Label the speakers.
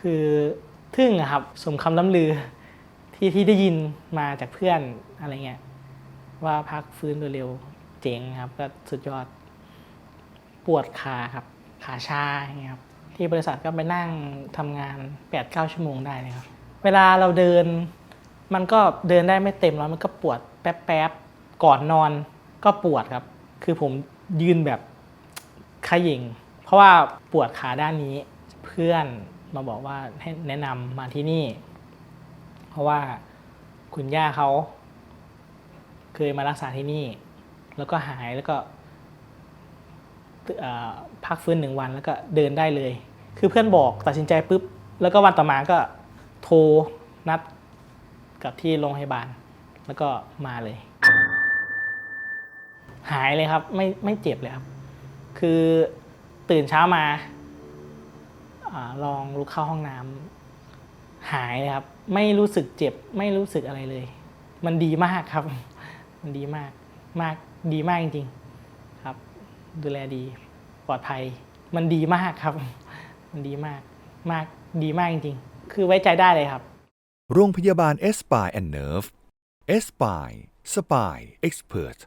Speaker 1: คือทึ่งครับสมคำล้ำลือที่ที่ได้ยินมาจากเพื่อนอะไรเงี้ยว่าพักฟื้นโดยเร็วเจ๋งครับก็สุดยอดปวดขาครับ ขาชาอย่างเงี้ยครับที่บริษัทก็ไปนั่งทำงาน8-9ชั่วโมงได้เลยครับ เวลาเราเดิน มันก็เดินได้ไม่เต็มแล้วมันก็ปวดแป๊บๆก่อนนอนก็ปวดครับ คือผมยืนแบบขยิง เพราะว่าปวดขาด้านนี้เพื่อน มาบอกว่าให้แนะนำมาที่นี่ เพราะว่าคุณย่าเขาเคยมารักษาที่นี่ แล้วก็หายแล้วก็พักฟื้นหนึ่งวันแล้วก็เดินได้เลย คือเพื่อนบอกตัดสินใจปุ๊บ แล้วก็วันต่อมาก็โทรนัดกับที่โรงพยาบาล แล้วก็มาเลย หายเลยครับไม่ไม่เจ็บเลยครับ คือตื่นเช้ามา ลองลุกเข้าห้องน้ำหายเลยครับ ไม่รู้สึกเจ็บ ไม่รู้สึกอะไรเลย มันดีมากครับ มันดีมากมากดีมากจริงๆครับ ดูแลดีปลอดภัย มันดีมากครับ มันดีมากมากดีมากจริงๆ คือไว้ใจได้เลยครับ
Speaker 2: โรงพยาบาล e s p i and Nerve e s p i Spine Expert